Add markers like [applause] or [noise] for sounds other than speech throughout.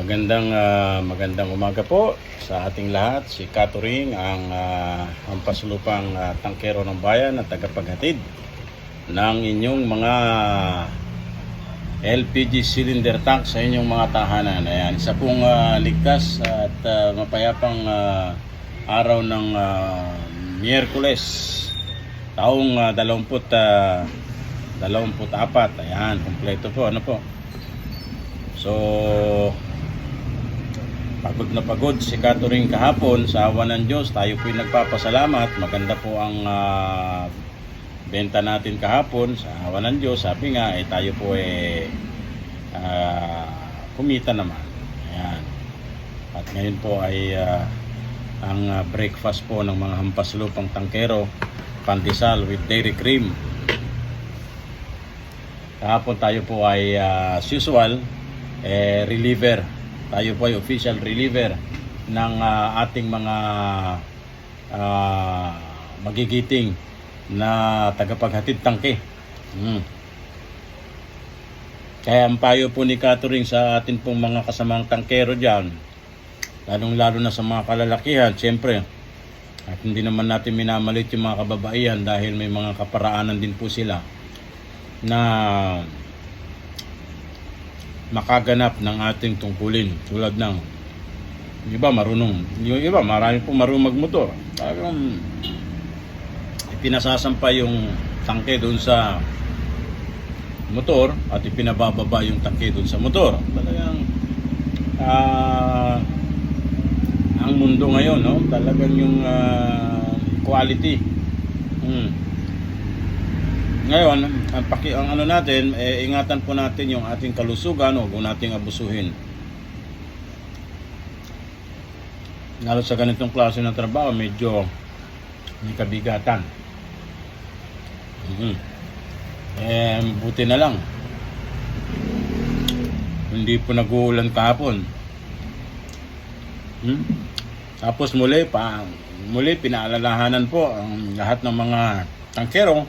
Magandang ah, magandang umaga po sa ating lahat. Si Katuring ang uh, ang pasulupang ah, tangkero ng bayan at tagapaghatid ng inyong mga LPG cylinder tank sa inyong mga tahanan. Ayan, isa pong ah, ligtas at ah, mapayapang ah, araw ng ah, Miyerkules taong uh, 20 uh, 24. Ayan, kumpleto po. Ano po? So, pagod na pagod si Katuring kahapon sa awa ng Diyos. Tayo po'y nagpapasalamat. Maganda po ang ah, benta natin kahapon sa awa ng Diyos. Sabi nga, eh, tayo po eh, ah, kumita naman. Ayan. At ngayon po ay ah, ang ah, breakfast po ng mga hampas lupang tangkero, pandesal with dairy cream. Kahapon tayo po ay ah, as usual, eh, reliever. Tayo po ay official reliever ng ah, ating mga ah, magigiting na tagapaghatid tangke. Mm. Kaya ang payo po ni Catering sa atin pong mga kasamang tangkero dyan, lalong lalo na sa mga kalalakihan, siyempre, at hindi naman natin minamalit yung mga kababaihan dahil may mga kaparaanan din po sila na makaganap ng ating tungkulin tulad ng yung iba marunong yung iba marami po marunong magmotor. Parang ipinasasampa yung tangke doon sa motor at ipinabababa yung tangke doon sa motor. Talagang ah, ang mundo ngayon no? Talagang yung ah, quality. Hmm. Ngayon, ang, paki, ang ano natin, eh, ingatan po natin yung ating kalusugan, huwag nating abusuhin. Lalo sa ganitong klase ng trabaho, medyo may kabigatan. Mhm. Eh, buti na lang. Hindi po nag-uulan kahapon. Hmm? Tapos muli, pa, muli pinaalalahanan po ang lahat ng mga tangkero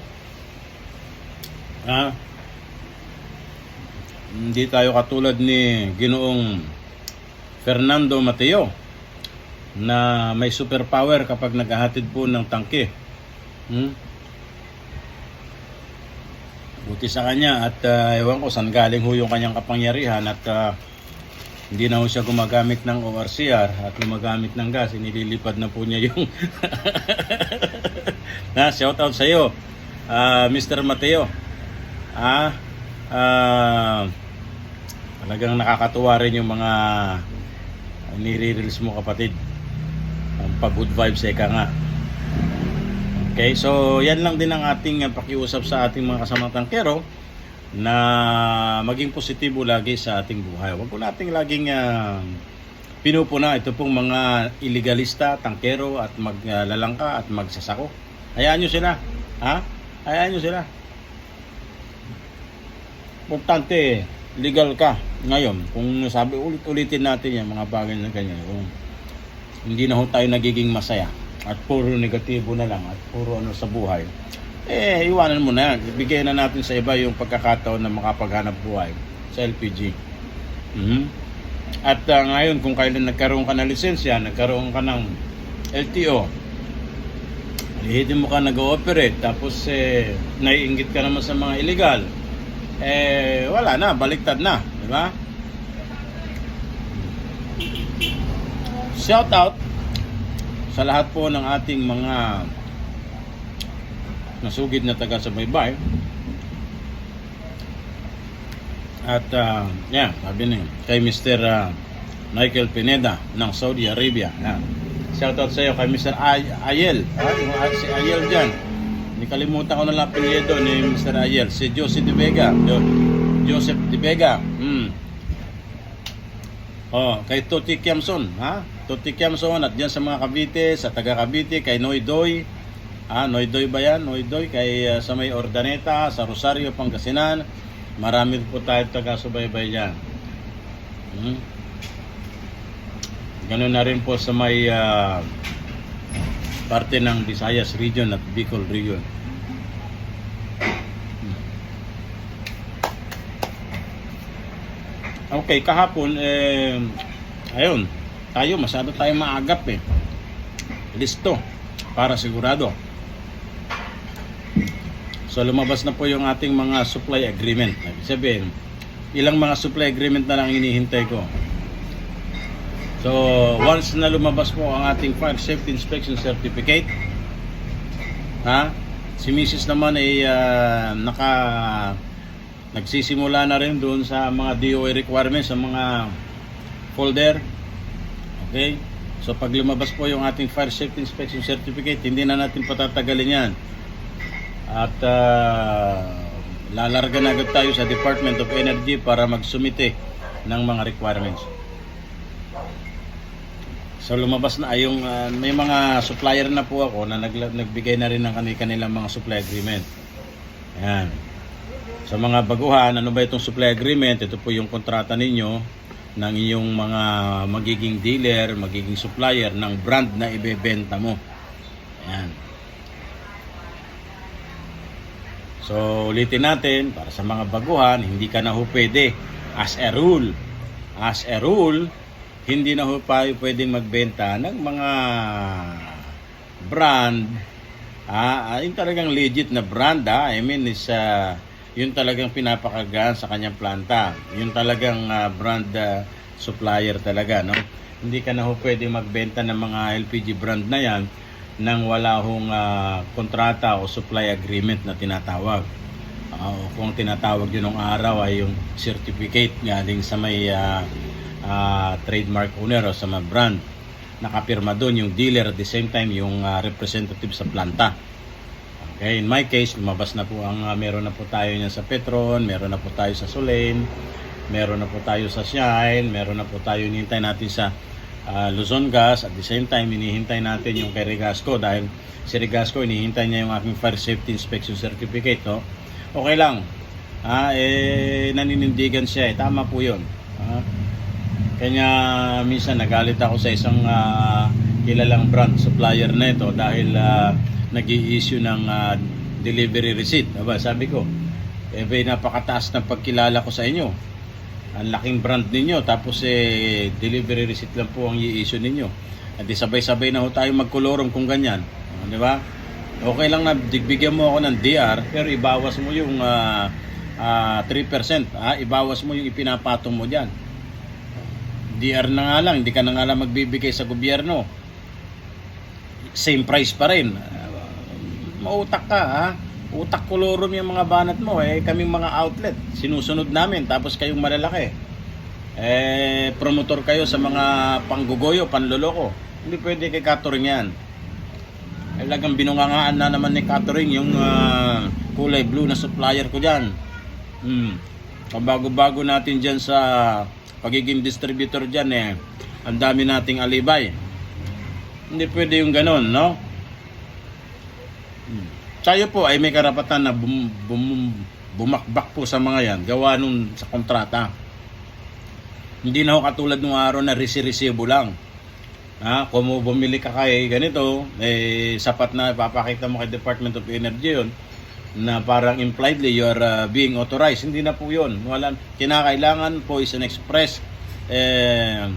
Ha? Hindi tayo katulad ni Ginoong Fernando Mateo na may superpower kapag naghahatid po ng tangke. Hmm? Buti sa kanya at uh, ewan ko saan galing ho yung kanyang kapangyarihan at uh, hindi na ho siya gumagamit ng ORCR at gumagamit ng gas. Inililipad na po niya yung... [laughs] na, shout out sa iyo, uh, Mr. Mateo. Ah, ah, talagang nakakatuwa rin yung mga nire-reels mo kapatid. Ang pag-good vibes eka nga. Okay, so yan lang din ang ating uh, pakiusap sa ating mga kasamang tangkero na maging positibo lagi sa ating buhay. Huwag po nating laging uh, pinupuna ito pong mga illegalista, tangkero at maglalangka at magsasako. Hayaan nyo sila. Ha? Hayaan nyo sila importante legal ka ngayon. Kung sabi ulit-ulitin natin yan mga bagay na ganyan kung hindi na ho tayo nagiging masaya at puro negatibo na lang at puro ano sa buhay eh iwanan mo na yan. Ibigay na natin sa iba yung pagkakataon na makapaghanap buhay sa LPG Mhm. at uh, ngayon kung kailan nagkaroon ka ng lisensya nagkaroon ka ng LTO lihitin mo ka nag-ooperate tapos eh naiingit ka naman sa mga illegal eh wala na, baliktad na, di ba? Shout out sa lahat po ng ating mga nasugid na taga-subaybay. At uh, yeah, sabi niya, kay Mr. Uh, Michael Pineda ng Saudi Arabia. Yan. Shout out sa iyo kay Mr. Ay Ayel. Ah, ah, si Ayel dyan. Hindi kalimutan ko na lang apelyido ni Mr. Ayel. Si Joseph De Vega. Jo- Joseph De Vega. Hmm. Oh, kay Toti Kiamson, ha? Toti Kiamson at diyan sa mga Cavite, sa taga Cavite, kay Noy Doy. Ah, Noy Doy ba yan? Noy Doy kay uh, sa may Ordaneta, sa Rosario, Pangasinan. Marami po tayo taga-subaybay diyan. Hmm. Ganun na rin po sa may ah, parte ng Visayas region at Bicol region. Okay, kahapon, eh, ayun, tayo, masyado tayo maagap eh. Listo, para sigurado. So lumabas na po yung ating mga supply agreement. Sabihin, ilang mga supply agreement na lang hinihintay ko. So once na lumabas po ang ating fire safety inspection certificate, ha? Si Mrs. naman ay ah, naka nagsisimula na rin doon sa mga DOA requirements sa mga folder. Okay? So pag lumabas po yung ating fire safety inspection certificate, hindi na natin patatagalin yan. At uh, lalarga na agad tayo sa Department of Energy para magsumite ng mga requirements. So lumabas na yung ah, may mga supplier na po ako na nagla- nagbigay na rin ng kani- kanilang mga supply agreement. Ayan. Sa mga baguhan, ano ba itong supply agreement? Ito po yung kontrata ninyo ng inyong mga magiging dealer, magiging supplier ng brand na ibebenta mo. Ayan. So, ulitin natin, para sa mga baguhan, hindi ka na ho pwede. As a rule, as a rule, hindi na ho pa pwedeng magbenta ng mga brand, ah, ah, yung talagang legit na brand, ah. I mean, is, ah, yun talagang pinapakagaan sa kanyang planta. Yun talagang ah, brand ah, supplier talaga, no? Hindi ka na ho pwede magbenta ng mga LPG brand na yan nang wala hong ah, kontrata o supply agreement na tinatawag. O kung tinatawag yun ng araw ay yung certificate galing sa may ah, ah, trademark owner o sa mga brand. Nakapirma doon yung dealer at the same time yung ah, representative sa planta. Okay, in my case, lumabas na po ang ah, meron na po tayo niyan sa Petron, meron na po tayo sa Solane, meron na po tayo sa Shine, meron na po tayo hinihintay natin sa ah, Luzon Gas at the same time hinihintay natin yung kay Regasco dahil si Regasco hinihintay niya yung aking fire safety inspection certificate no? okay lang ah, eh, naninindigan siya eh. tama po yun ah. Kanya minsan nagalit ako sa isang ah, kilalang brand supplier na ito dahil uh, nag issue ng ah, delivery receipt. Aba, sabi ko eh napakataas ng pagkilala ko sa inyo. Ang laking brand ninyo. Tapos eh delivery receipt lang po ang i-issue ninyo. At sabay-sabay na ho tayo magkolorum kung ganyan. Ah, di ba? Okay lang na digbigyan mo ako ng DR pero ibawas mo yung ah, ah, 3% ah, ibawas mo yung ipinapatong mo diyan DR na nga lang hindi ka na nga lang magbibigay sa gobyerno. Same price pa rin. Ah, mautak ka ha? Utak kolorum yung mga banat mo eh. Kaming mga outlet sinusunod namin tapos kayong malalaki. Eh promotor kayo sa mga panggugoyo panloloko. Hindi pwede kay catering yan. Eh lagang binungangaan na naman ni catering yung ah, kulay blue na supplier ko dyan. Hmm. kabago-bago natin dyan sa pagiging distributor dyan eh ang dami nating alibay hindi pwede yung ganon no Hmm. Tayo po ay may karapatan na bum, bum, bumakbak po sa mga yan, gawa nung sa kontrata. Hindi na ho katulad nung araw na resi-resibo lang. Ha, kung bumili ka kay ganito, eh, sapat na ipapakita mo kay Department of Energy yun na parang impliedly you are uh, being authorized. Hindi na po yun. Wala, kinakailangan po is an express eh,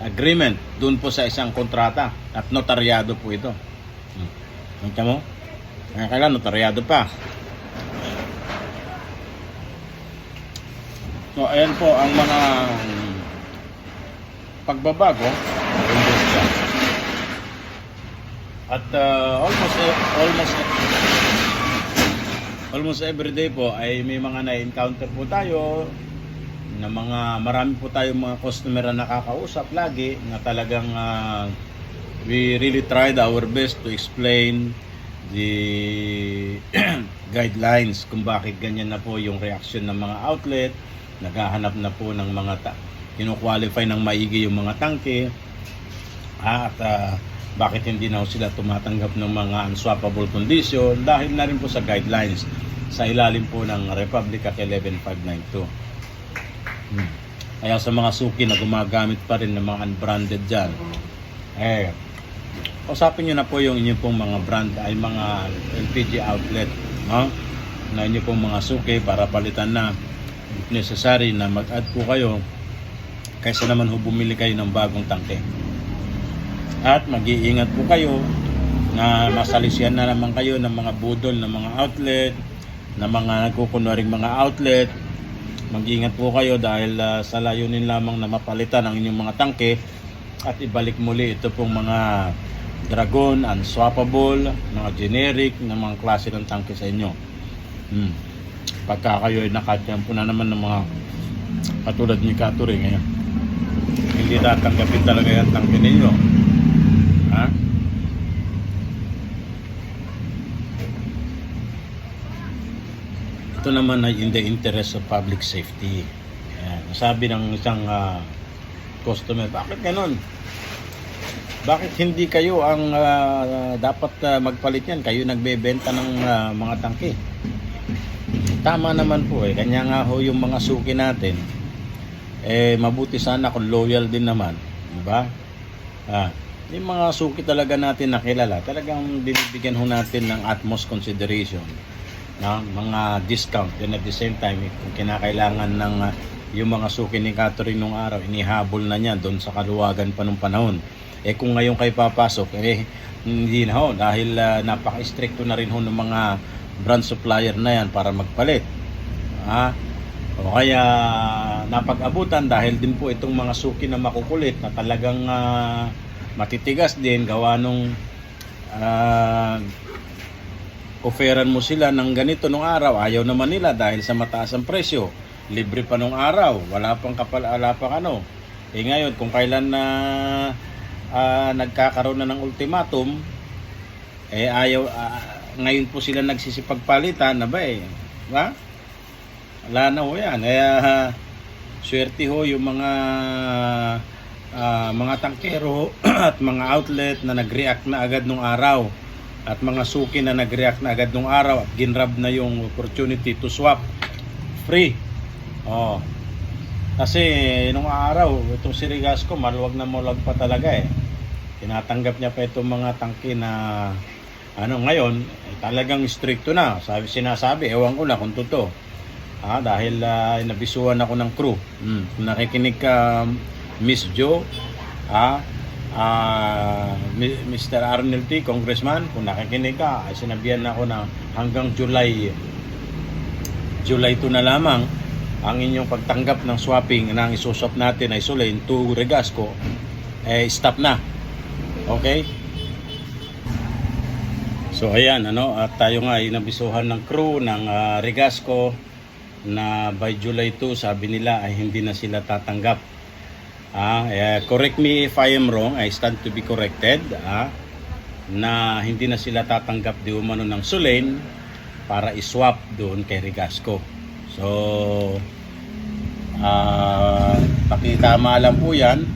agreement doon po sa isang kontrata at notaryado po ito. Hmm. Kita mo? Kaya kailan notaryado pa. So, ayan po ang mga mm, pagbabago. At uh, almost e- almost almost every day po ay may mga na-encounter po tayo na mga marami po tayong mga customer na nakakausap lagi na talagang ah, we really tried our best to explain the [clears throat] guidelines kung bakit ganyan na po yung reaction ng mga outlet. Naghahanap na po ng mga ta- kino-qualify ng maigi yung mga tangke. Ah, at ah, bakit hindi na sila tumatanggap ng mga unswappable condition dahil na rin po sa guidelines sa ilalim po ng Republic Act 11592 hmm. kaya sa mga suki na gumagamit pa rin ng mga unbranded dyan eh usapin nyo na po yung inyong pong mga brand ay mga LPG outlet no? na inyong pong mga suki para palitan na if necessary na mag-add po kayo kaysa naman ho bumili kayo ng bagong tangke. At mag-iingat po kayo na masalisihan na naman kayo ng mga budol ng mga outlet, ng mga nagkukunwaring mga outlet. Mag-iingat po kayo dahil ah, sa layunin lamang na mapalitan ang inyong mga tangke at ibalik muli ito pong mga dragon, unswappable, mga generic na mga klase ng tangke sa inyo. Hmm. Pagka kayo ay nakatiyampo na naman ng mga katulad ni Katuri ngayon. Hindi tatanggapin talaga yung tangke ninyo. Ha? Ito naman ay in the interest of public safety. Ayan. Sabi ng isang ah, customer, bakit ganun? Bakit hindi kayo ang ah, dapat ah, magpalit yan? Kayo nagbebenta ng ah, mga tangke. Tama naman po eh. Kanya nga ho yung mga suki natin. Eh, mabuti sana kung loyal din naman. Di ba? Ah, yung mga suki talaga natin nakilala, talagang binibigyan ho natin ng utmost consideration na mga discount. And at the same time kung kinakailangan ng ah, yung mga suki ni Catherine nung araw inihabol na niya doon sa kaluwagan pa nung panahon. Eh kung ngayon kayo papasok eh hindi na ho dahil ah, napaka-stricto na rin ho ng mga brand supplier na yan para magpalit ha? O kaya napag-abutan dahil din po itong mga suki na makukulit na talagang ah, matitigas din gawa nung ah, offeran mo sila ng ganito nung araw, ayaw naman nila dahil sa mataas ang presyo. Libre pa nung araw, wala pang kapal, wala pang ano. Eh ngayon, kung kailan na ah, nagkakaroon na ng ultimatum, eh ayaw, ah, ngayon po sila nagsisipagpalitan na ba eh. Ba? Wala na ho yan. Kaya, [laughs] swerte ho yung mga ah, mga tangkero [clears throat] at mga outlet na nag-react na agad nung araw at mga suki na nag-react na agad nung araw at ginrab na yung opportunity to swap free. Oh. Kasi nung araw, itong si Rigasco, maluwag na maluwag pa talaga eh. Tinatanggap niya pa itong mga tangke na ano ngayon, eh, talagang stricto na. Sabi sinasabi, ewan ko na kung totoo. Ah, dahil ah, nabisuan ako ng crew. Mm. Kung nakikinig ka, Miss Joe, ah, Mi- Mr. Arnel T, Congressman, kung nakikinig ka, ay sinabihan ako na hanggang July July 2 na lamang ang inyong pagtanggap ng swapping na ang isuswap natin ay Sulain to Regasco eh stop na. Okay? So ayan ano at tayo nga ay nabisuhan ng crew ng ah, Regasco na by July 2 sabi nila ay hindi na sila tatanggap. Ah, eh, correct me if I am wrong, I stand to be corrected. Ah, na hindi na sila tatanggap di umano ng Sulain para iswap doon kay Regasco. So, ah, pakitama lang po yan.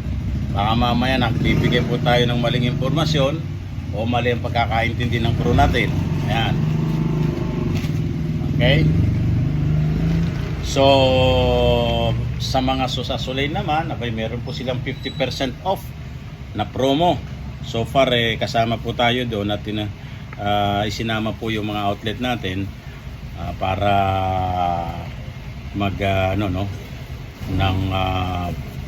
Baka mamaya nagbibigay po tayo ng maling impormasyon o mali ang pagkakaintindi ng crew natin. Ayan. Okay? So, sa mga susasulay naman, abay, meron po silang 50% off na promo. So far, eh, kasama po tayo doon at ah, isinama po yung mga outlet natin ah, para mag, ah, ano, no, ng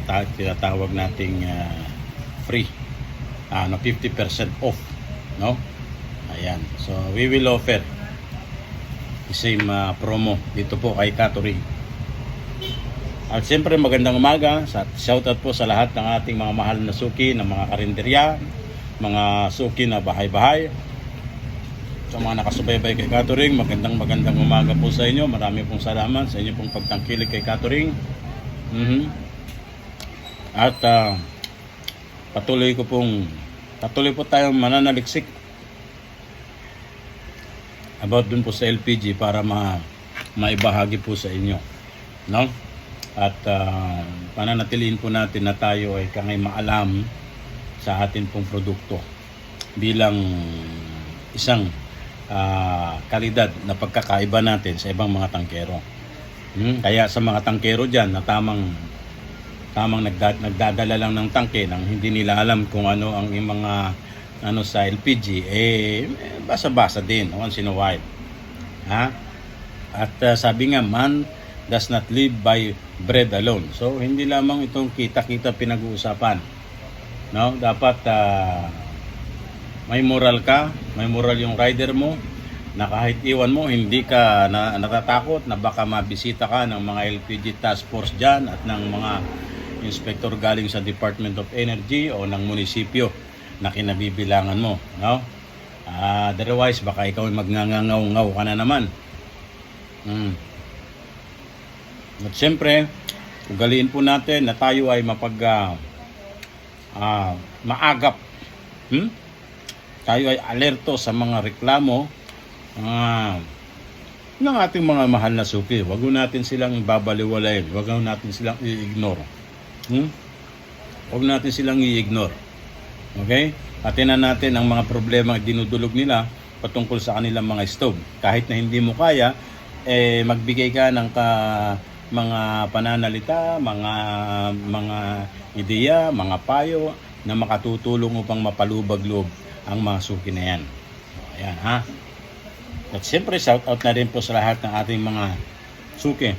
ta- tinatawag nating ah, free, ah, na 50% off, no? Ayan. So, we will offer the same ah, promo dito po kay Katoring. At siyempre magandang umaga. Sa shoutout po sa lahat ng ating mga mahal na suki, ng mga karinderya, mga suki na bahay-bahay. Sa mga nakasubaybay kay Katuring, magandang magandang umaga po sa inyo. Marami pong salamat sa inyo pong pagtangkilik kay Katuring. Mhm. At ah, patuloy ko pong patuloy po tayong mananaliksik about dun po sa LPG para ma maibahagi po sa inyo. No? At ah, pananatiliin po natin na tayo ay kangay maalam sa atin pong produkto bilang isang ah, kalidad na pagkakaiba natin sa ibang mga tangkero. Hmm, Kaya sa mga tangkero dyan na tamang tamang nagda- nagdadala lang ng tangke nang hindi nila alam kung ano ang mga ano sa LPG eh basa-basa din once in a while. Ha? At ah, sabi nga man does not live by bread alone. So hindi lamang itong kita-kita pinag-uusapan. No? Dapat ah, may moral ka, may moral yung rider mo, na kahit iwan mo, hindi ka na, natatakot na baka mabisita ka ng mga LPG task force dyan at ng mga inspector galing sa Department of Energy o ng munisipyo na kinabibilangan mo. No? Ah, otherwise, baka ikaw ay magngangangaw-ngaw ka na naman. Mm. At siyempre, ugaliin po natin na tayo ay mapag ah, maagap. Hmm? Tayo ay alerto sa mga reklamo ah, ng ating mga mahal na suki. Huwag natin silang babaliwalayin. Huwag natin silang i-ignore. Hmm? Huwag natin silang i-ignore. Okay? Atinan natin ang mga problema dinudulog nila patungkol sa kanilang mga stove. Kahit na hindi mo kaya, eh, magbigay ka ng ka, mga pananalita, mga mga ideya, mga payo na makatutulong upang mapalubag loob ang mga suki na yan. Ayan ha. At siyempre shout out na rin po sa lahat ng ating mga suki.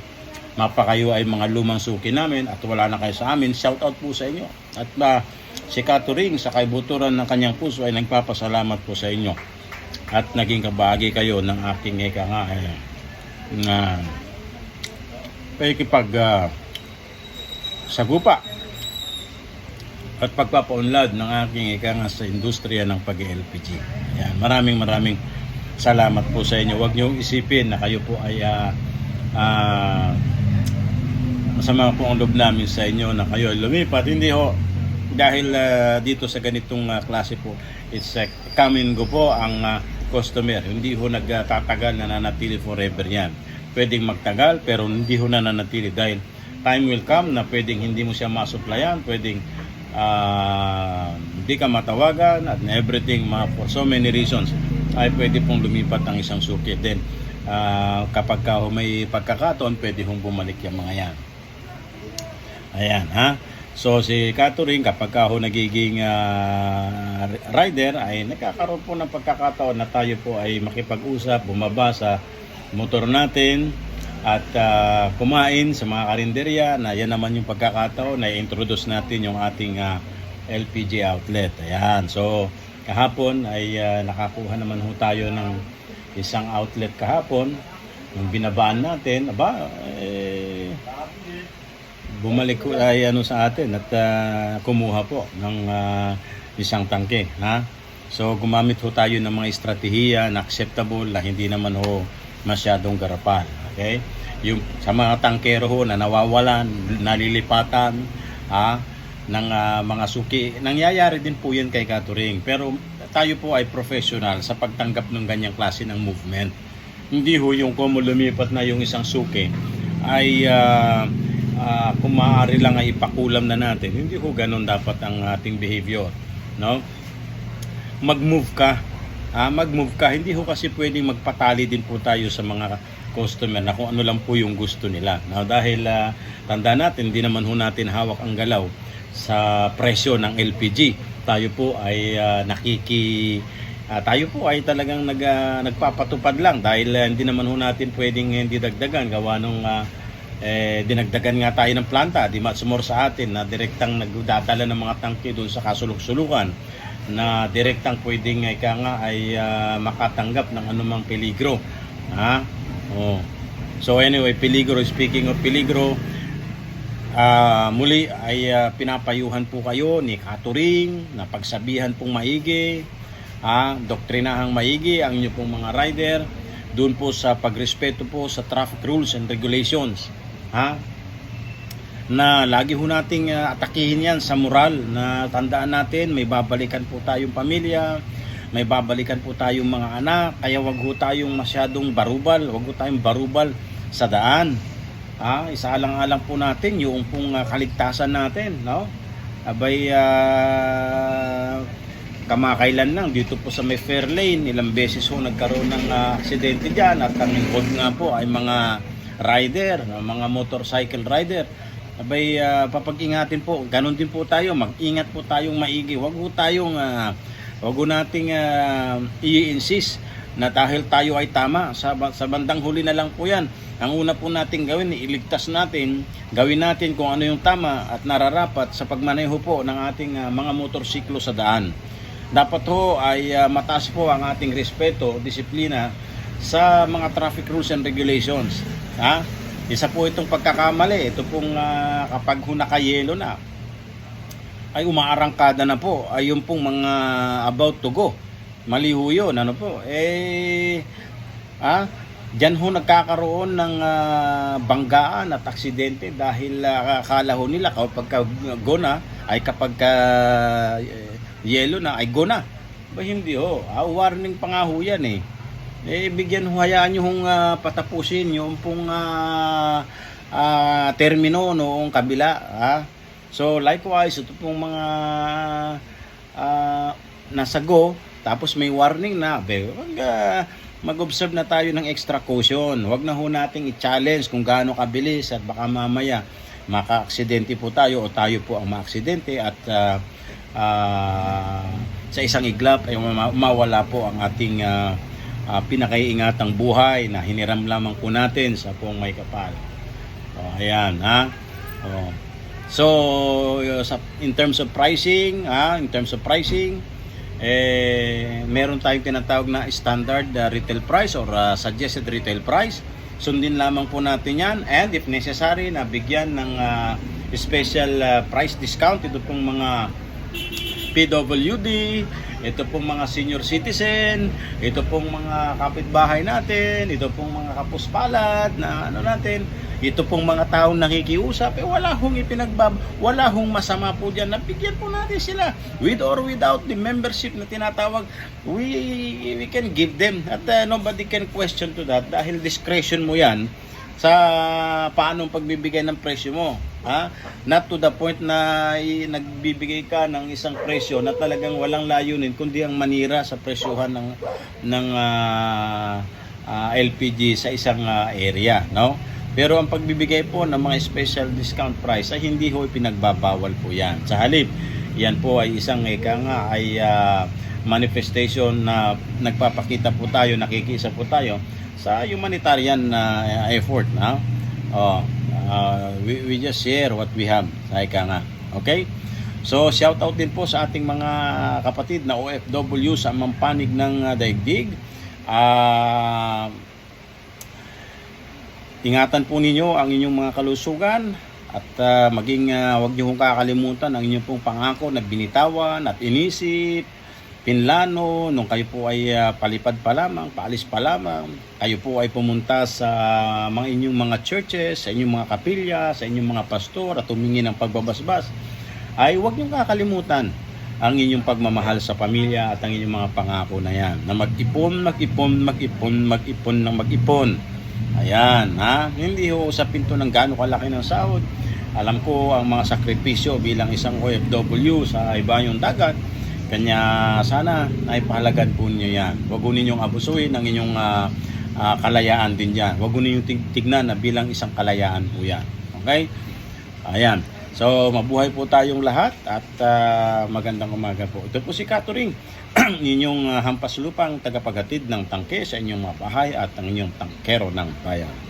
Mapa kayo ay mga lumang suki namin at wala na kayo sa amin, shout out po sa inyo. At uh, si Kato Ring sa kaibuturan ng kanyang puso ay nagpapasalamat po sa inyo. At naging kabahagi kayo ng aking eka nga eh, na pakikipag uh, sagupa at pagpapaunlad ng aking ika nga sa industriya ng pag-LPG. Yan, maraming maraming salamat po sa inyo. Huwag niyong isipin na kayo po ay ah, ah, masama po ang loob namin sa inyo na kayo ay lumipat. Hindi ho, dahil ah, dito sa ganitong ah, klase po, it's uh, come and go po ang ah, customer. Hindi ho nagtatagal na nanatili forever yan. Pwedeng magtagal pero hindi ho nananatili dahil time will come na pwedeng hindi mo siya masuplayan, pwedeng ah, hindi ka matawagan at everything ma- for so many reasons ay pwede pong lumipat ang isang suki. Then ah, kapag ka may pagkakataon, pwede hong bumalik yung mga yan. Ayan, ha? So, si Catherine, kapag ka ho nagiging ah, rider, ay nagkakaroon po ng pagkakataon na tayo po ay makipag-usap, bumaba sa motor natin, at ah, kumain sa mga karinderya na yan naman yung pagkakataon na introduce natin yung ating ah, LPG outlet. Ayan. So, kahapon ay ah, nakakuha naman ho tayo ng isang outlet kahapon. Yung binabaan natin, aba, eh, bumalik ko ay ano sa atin at ah, kumuha po ng ah, isang tangke ha so gumamit ho tayo ng mga estratehiya na acceptable na hindi naman ho masyadong garapal okay yung sa mga tangkero ho na nawawalan nalilipatan ha ng ah, mga suki nangyayari din po yan kay Katuring pero tayo po ay professional sa pagtanggap ng ganyang klase ng movement hindi ho yung kung lumipat na yung isang suki ay ah, ah, kung maaari lang ay ipakulam na natin. Hindi ho ganun dapat ang ating behavior. No? Mag-move ka. Ah, mag-move ka. Hindi ho kasi pwedeng magpatali din po tayo sa mga customer na kung ano lang po yung gusto nila. Now, dahil ah, tanda natin, hindi naman ho natin hawak ang galaw sa presyo ng LPG. Tayo po ay ah, nakiki Ah, tayo po ay talagang nag, ah, nagpapatupad lang dahil ah, hindi naman ho natin pwedeng hindi dagdagan gawa nung ah, eh, dinagdagan nga tayo ng planta, di matsumor sa atin na direktang nagdadala ng mga tangke doon sa kasuluk-sulukan na direktang pwedeng ika nga ay ah, makatanggap ng anumang peligro. Ha? Oh. So anyway, peligro, speaking of peligro, Ah, muli ay ah, pinapayuhan po kayo ni Katuring na pagsabihan pong maigi, ah, doktrinahang maigi ang inyo pong mga rider doon po sa pagrespeto po sa traffic rules and regulations. Ha? Na lagi ho nating ah, atakihin yan sa moral na tandaan natin may babalikan po tayong pamilya, may babalikan po tayong mga anak, kaya wag ho tayong masyadong barubal, wag ho tayong barubal sa daan. Ah, isaalang-alang po natin yung pong ah, kaligtasan natin, no? Abay ah, kamakailan lang dito po sa may fair lane, ilang beses ho nagkaroon ng ah, aksidente diyan at ang involved nga po ay mga rider, mga motorcycle rider. Abay ah, papag-ingatin po, ganun din po tayo, mag-ingat po tayong maigi. Huwag po tayong ah, Huwag ko nating ah, i-insist na dahil tayo ay tama. Sa, sa bandang huli na lang po yan. ang una po natin gawin, iligtas natin, gawin natin kung ano yung tama at nararapat sa pagmaneho po ng ating ah, mga motorsiklo sa daan. Dapat ho ay ah, mataas po ang ating respeto, disiplina sa mga traffic rules and regulations. Ha? Isa po itong pagkakamali. Ito pong ah, kapag ho nakayelo na, ay umaarangkada na po ay yung pong mga about to go. Mali ho yun, ano po. Eh, ah, Diyan ho nagkakaroon ng ah, banggaan at aksidente dahil uh, akala ho nila kapag ka- go na ay kapag ka, eh, yelo na ay go na. Ba hindi ho. Ah, warning pa nga ho yan eh. Eh, bigyan hayaan nyo hong ah, patapusin yung pong ah, ah, termino noong kabila. Ah. So, likewise, ito pong mga ah, nasa tapos may warning na. Wag, ah, mag-observe na tayo ng extra caution. Huwag na ho nating i-challenge kung gaano kabilis at baka mamaya maka-aksidente po tayo o tayo po ang ma-aksidente at ah, ah, sa isang iglap ay ma- mawala po ang ating ah, ah, pinakaiingatang buhay na hiniram lamang po natin sa pong may kapal. O, ayan, ha? O. So, uh, sa, in terms of pricing, ha, in terms of pricing, eh, meron tayong tinatawag na standard uh, retail price or uh, suggested retail price. Sundin lamang po natin yan and if necessary, nabigyan ng uh, special uh, price discount ito pong mga PWD, ito pong mga senior citizen, ito pong mga kapitbahay natin, ito pong mga kapuspalad na ano natin, ito pong mga taong nakikiusap, eh wala hong ipinagbab, wala hong masama po dyan, nabigyan po natin sila, with or without the membership na tinatawag, we, we can give them, at uh, nobody can question to that, dahil discretion mo yan, sa paanong pagbibigay ng presyo mo. Ha? Not to the point na nagbibigay ka ng isang presyo na talagang walang layunin kundi ang manira sa presyohan ng ng ah, ah, LPG sa isang ah, area, no? Pero ang pagbibigay po ng mga special discount price ay hindi ho pinagbabawal po 'yan. Sa halip, yan po ay isang eka nga ay ah, manifestation na nagpapakita po tayo, nakikisa po tayo sa humanitarian na effort na oh, uh, we, we just share what we have. Sa ika nga. Okay? So shout out din po sa ating mga kapatid na OFW sa mampanig ng uh, daigdig. Ah, ingatan po ninyo ang inyong mga kalusugan at ah, maging ah, huwag niyo hong kakalimutan ang inyong pong pangako na binitawan at inisip pinlano nung kayo po ay ah, palipad pa lamang, paalis pa lamang, kayo po ay pumunta sa mga inyong mga churches, sa inyong mga kapilya, sa inyong mga pastor at humingi ng pagbabasbas, ay huwag niyong kakalimutan ang inyong pagmamahal sa pamilya at ang inyong mga pangako na yan. Na mag-ipon, mag-ipon, mag-ipon, mag-ipon ng mag-ipon. Ayan, ha? Hindi ho sa pinto ng gaano kalaki ng sahod. Alam ko ang mga sakripisyo bilang isang OFW sa iba yung dagat. Kanya sana ay pahalagan po niyo yan. Huwag po ninyong abusuin ang inyong ah, ah, kalayaan din yan. Huwag po ninyong tig- tignan na bilang isang kalayaan po yan. Okay? Ayan. So, mabuhay po tayong lahat at ah, magandang umaga po. Ito po si Katuring, [clears throat] inyong ah, hampas lupang tagapaghatid ng tangke sa inyong mga bahay at ang inyong tangkero ng bayan.